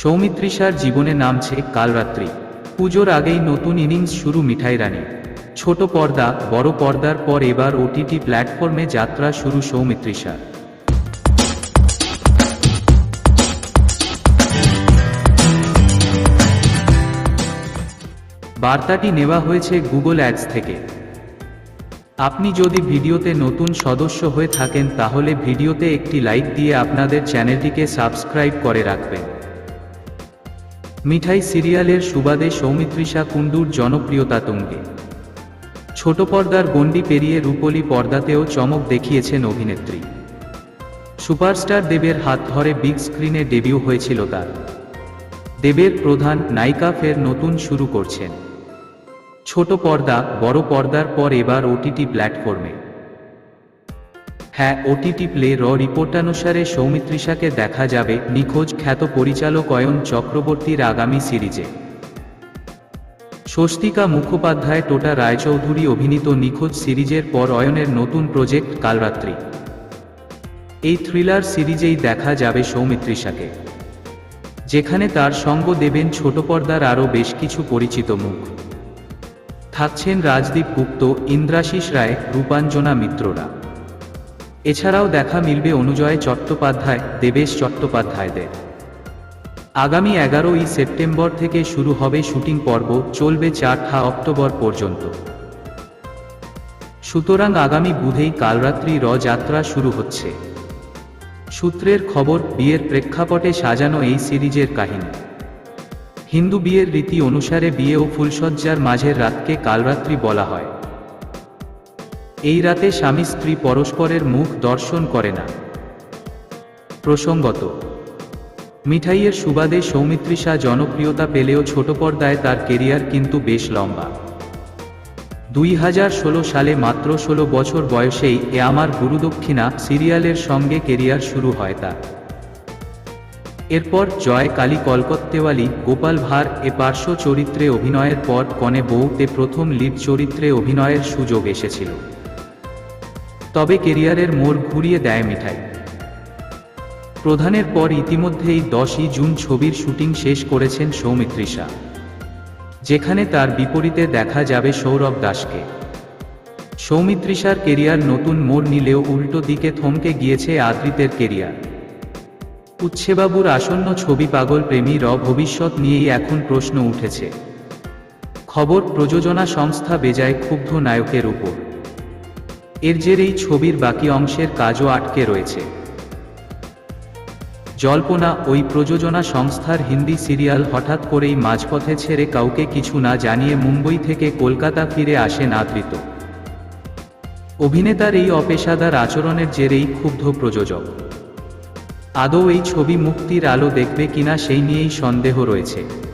সৌমিত্রিষার জীবনে নামছে কালরাত্রি। পুজোর আগেই নতুন ইনিংস শুরু মিঠাই রানী। ছোট পর্দা, বড় পর্দার পর এবার ওটিটি প্ল্যাটফর্মে যাত্রা শুরু সৌমিত্রিষার। বার্তাটি নেওয়া হয়েছে গুগল অ্যাডস থেকে। আপনি যদি ভিডিওতে নতুন সদস্য হয়ে থাকেন তাহলে ভিডিওতে একটি লাইক দিয়ে আপনাদের চ্যানেলটিকে সাবস্ক্রাইব করে রাখবেন। মিঠাই সিরিয়ালের সুবাদে সৌমিত্রিষা কুণ্ডুর জনপ্রিয়তা তুঙ্গে। ছোট পর্দার গণ্ডি পেরিয়ে রূপলী পর্দাতেও চমক দেখিয়েছেন অভিনেত্রী। সুপারস্টার দেবের হাত ধরে বিগ স্ক্রিনে ডেবিউ হয়েছিল তার। দেবের প্রধান নায়িকা ফের নতুন শুরু করছেন। ছোট পর্দা বড় পর্দার পর এবার ওটিটি প্ল্যাটফর্মে। হ্যাঁ ওটিটি প্লে র রিপোর্টানুসারে সৌমিত্রিষাকে দেখা যাবে, নিখোঁজ খ্যাত পরিচালক অয়ন চক্রবর্তীর আগামী সিরিজে। স্বস্তিকা মুখোপাধ্যায়, টোটা রায়চৌধুরী অভিনীত নিখোঁজ সিরিজের পর অয়নের নতুন প্রজেক্ট কালরাত্রি। এই থ্রিলার সিরিজেই দেখা যাবে সৌমিত্রিষাকে যেখানে তার সঙ্গ দেবেন ছোট পর্দার আরও বেশ কিছু পরিচিত মুখ। থাকছেন রাজদীপ গুপ্ত, ইন্দ্রাশিস রায়, রূপাঞ্জনা মিত্ররা। এছাড়াও দেখা মিলবে অনুজয় চট্টোপাধ্যায়, দেবেশ চট্টোপাধ্যায়দের। আগামী এগারোই সেপ্টেম্বর থেকে শুরু হবে শুটিং পর্ব, চলবে চারঠা অক্টোবর পর্যন্ত। সুতরাং আগামী বুধেই কালরাত্রি র যাত্রা শুরু হচ্ছে। সূত্রের খবর, বিয়ের প্রেক্ষাপটে সাজানো এই সিরিজের কাহিনী। হিন্দু বিয়ের রীতি অনুসারে বিয়ে ও ফুলসজ্জার মাঝের রাতকে কালরাত্রি বলা হয়। এই রাতে স্বামী স্ত্রী পরস্পরের মুখ দর্শন করে না। প্রসঙ্গত, মিঠাইয়ের সুবাদে সৌমিত্রী সৌমিত্রিষা জনপ্রিয়তা পেলেও ছোট পর্দায় তার কেরিয়ার কিন্তু বেশ লম্বা। দুই হাজার ষোলো সালে মাত্র ষোলো বছর বয়সেই এ আমার গুরুদক্ষিণা সিরিয়ালের সঙ্গে কেরিয়ার শুরু হয় তার। এরপর জয় কালী কলকত্তেওয়ালি, গোপাল ভাঁড় এ পার্শ্ব চরিত্রে অভিনয়ের পর কনে বউতে প্রথম লিড চরিত্রে অভিনয়ের সুযোগ এসেছিল। তবে কেরিয়ারের মোড় ঘুরিয়ে দেয় মিঠাই। প্রধানের পর ইতিমধ্যেই দশই জুন ছবির শুটিং শেষ করেছেন সৌমিত্রিষা যেখানে তার বিপরীতে দেখা যাবে সৌরভ দাসকে। সৌমিত্রিষার কেরিয়ার নতুন মোড় নিলেও উল্টো দিকে থমকে গিয়েছে আদ্রিতের কেরিয়ার। উচ্ছেবাবুর আসন্ন ছবি পাগল প্রেমী র ভবিষ্যৎ নিয়েই এখন প্রশ্ন উঠেছে। খবর প্রযোজনা সংস্থা বেজায় ক্ষুব্ধ নায়কের উপর এর জেরেই ছবির বাকি অংশের কাজও আটকে রয়েছে। জল্পনা, ওই প্রযোজনা সংস্থার হিন্দি সিরিয়াল হঠাৎ করেই মাঝপথে ছেড়ে কাউকে কিছু না জানিয়ে মুম্বই থেকে কলকাতা ফিরে আসেন আদৃত অভিনেতার এই অপেশাদার আচরণের জেরেই ক্ষুব্ধ প্রযোজক। আদৌ এই ছবি মুক্তির আলো দেখবে কিনা সেই নিয়েই সন্দেহ রয়েছে।